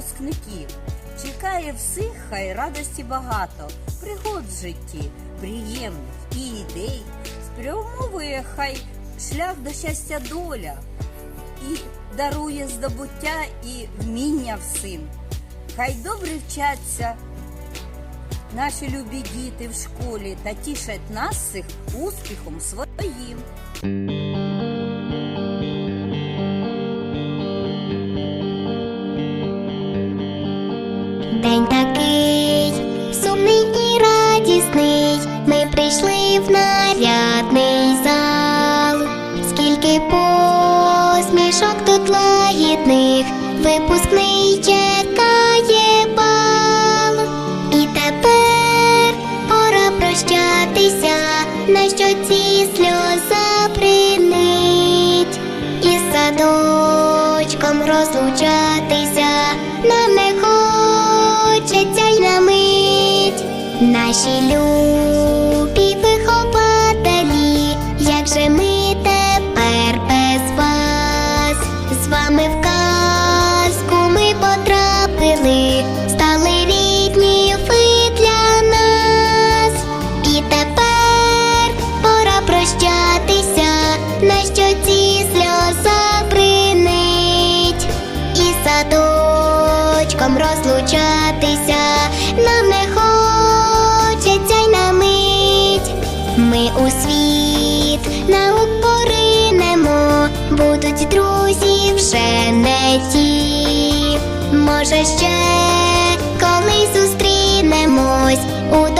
випускників. Чекає всіх, хай радості багато, пригод в житті, приємних і ідей. Спрямовує хай шлях до щастя доля і дарує здобуття і вміння всім. Хай добре вчаться наші любі діти в школі та тішать нас цих успіхом своїм. День такий, сумний і радісний, ми прийшли в нас. нами може ще, коли зустрінемось у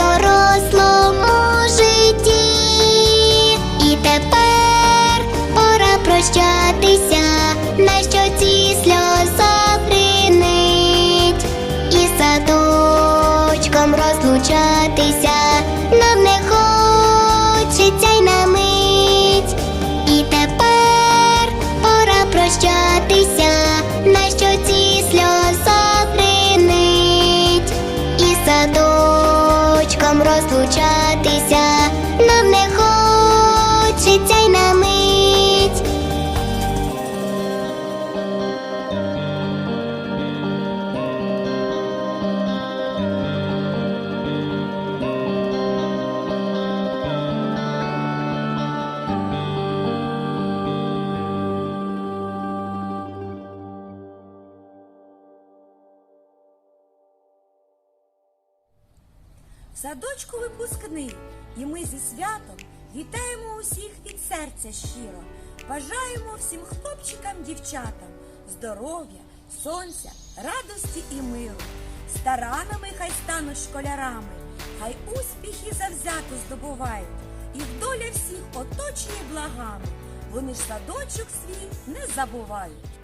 садочку випускний, і ми зі святом вітаємо усіх від серця щиро. Бажаємо всім хлопчикам, дівчатам здоров'я, сонця, радості і миру. Старанами хай стануть школярами, хай успіхи завзято здобувають, і доля всіх оточує благами. Вони ж садочок свій не забувають.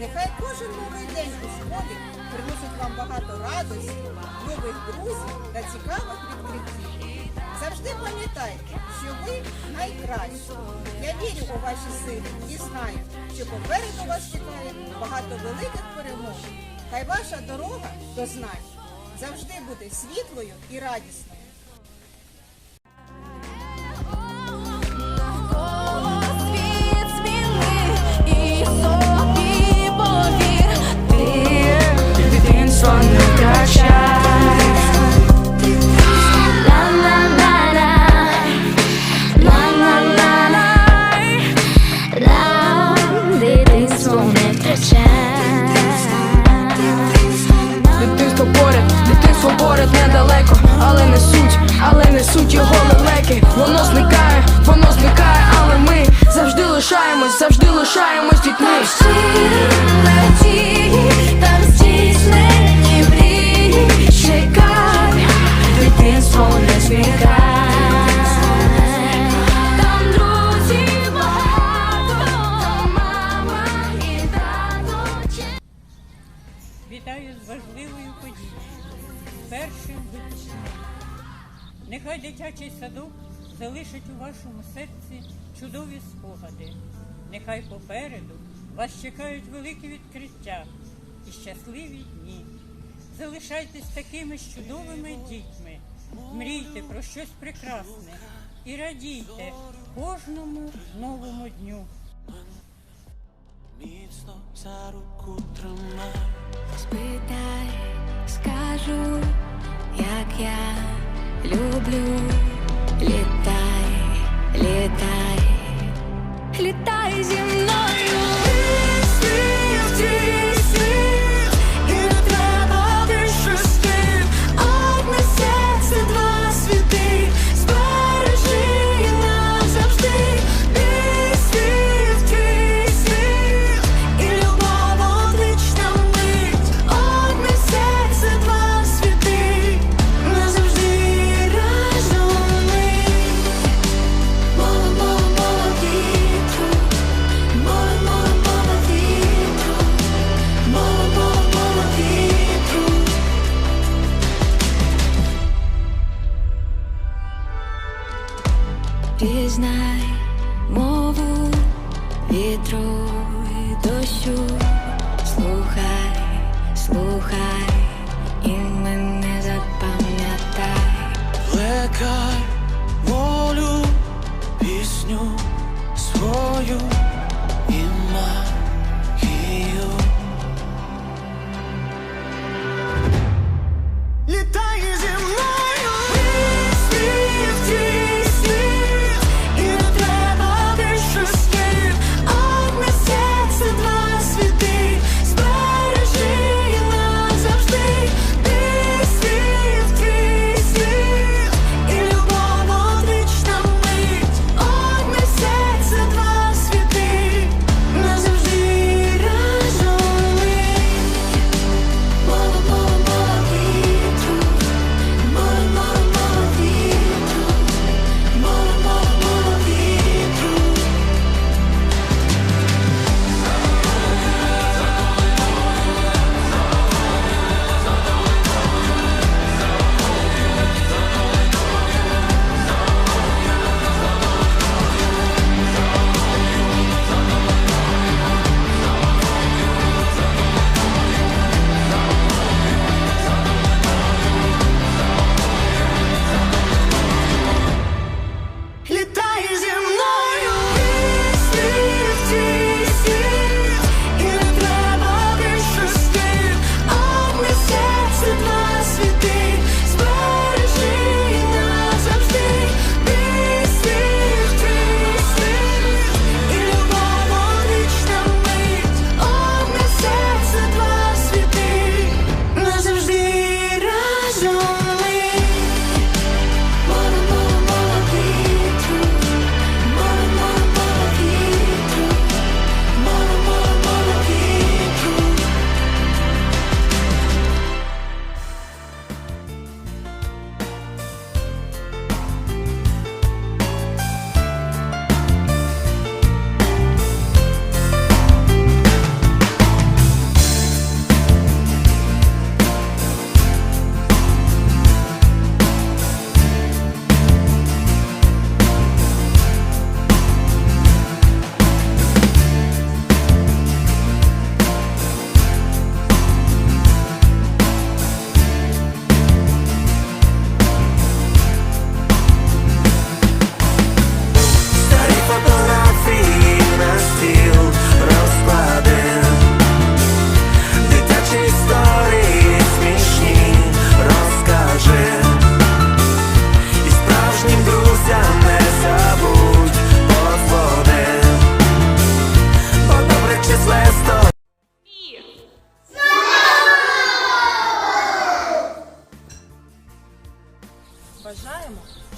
Нехай кожен новий день у школі приносить вам багато радості, нових друзів та цікавих відкриттів. Завжди пам'ятайте, що ви найкращі. Я вірю у ваші сили і знаю, що попереду вас чекає багато великих перемог. Хай ваша дорога до знань завжди буде світлою і радісною. Завжди лишаємось дітьми. Надії, там здійснені мрії, чекай, дитинство не. Там друзів багато, мама і тато. Вітаю з важливою подією, першим випускним. Нехай дитячий садок залишить у вашому серці чудові спогади. Нехай попереду вас чекають великі відкриття і щасливі дні. Залишайтесь такими ж чудовими дітьми, мрійте про щось прекрасне і радійте кожному новому дню. Міцно за руку тримай. Спитай, скажу, як я люблю. Літай, літай, літай вітру і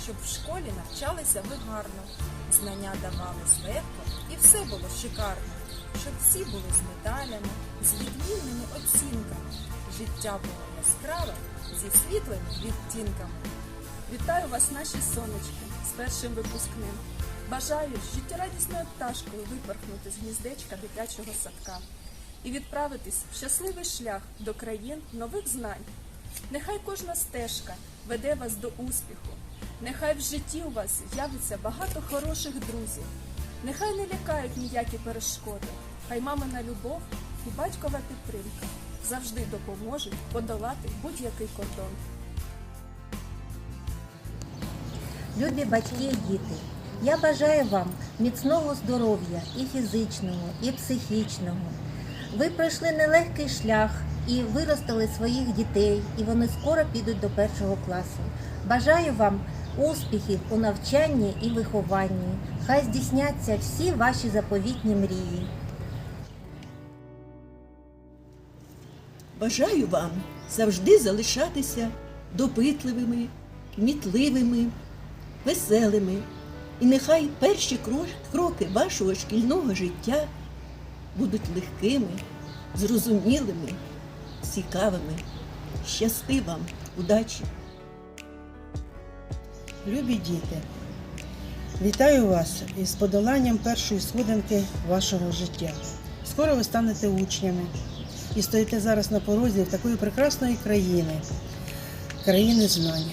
щоб в школі навчалися ви гарно, знання давались легко і все було шикарно, щоб всі були з медалями, з відмінними оцінками. Життя було яскраве зі світлими відтінками. Вітаю вас, наші сонечки, з першим випускним. Бажаю життєрадісною пташкою випорхнути з гніздечка дитячого садка і відправитись в щасливий шлях до країн нових знань. Нехай кожна стежка веде вас до успіху. Нехай в житті у вас з'явиться багато хороших друзів. Нехай не лякають ніякі перешкоди. Хай мамина любов і батькова підтримка завжди допоможуть подолати будь-який кордон. Любі батьки і діти, я бажаю вам міцного здоров'я і фізичного, і психічного. Ви пройшли нелегкий шлях і виростили своїх дітей, і вони скоро підуть до першого класу. Бажаю вам успіхів у навчанні і вихованні. Хай здійсняться всі ваші заповітні мрії. Бажаю вам завжди залишатися допитливими, кмітливими, веселими. І нехай перші кроки вашого шкільного життя будуть легкими, зрозумілими, цікавими. Щасти вам, удачі! Любі діти, вітаю вас із подоланням першої сходинки вашого життя. Скоро ви станете учнями і стоїте зараз на порозі такої прекрасної країни, країни знань.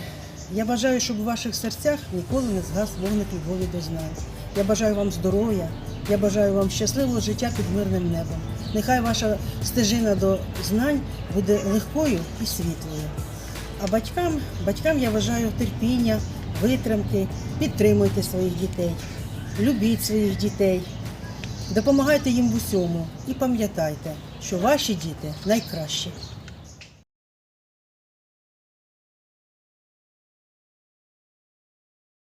Я бажаю, щоб у ваших серцях ніколи не згас вогник любові до знань. Я бажаю вам здоров'я, я бажаю вам щасливого життя під мирним небом. Нехай ваша стежина до знань буде легкою і світлою. А батькам, батькам я вважаю терпіння, витримки, підтримуйте своїх дітей, любіть своїх дітей, допомагайте їм в усьому і пам'ятайте, що ваші діти найкращі.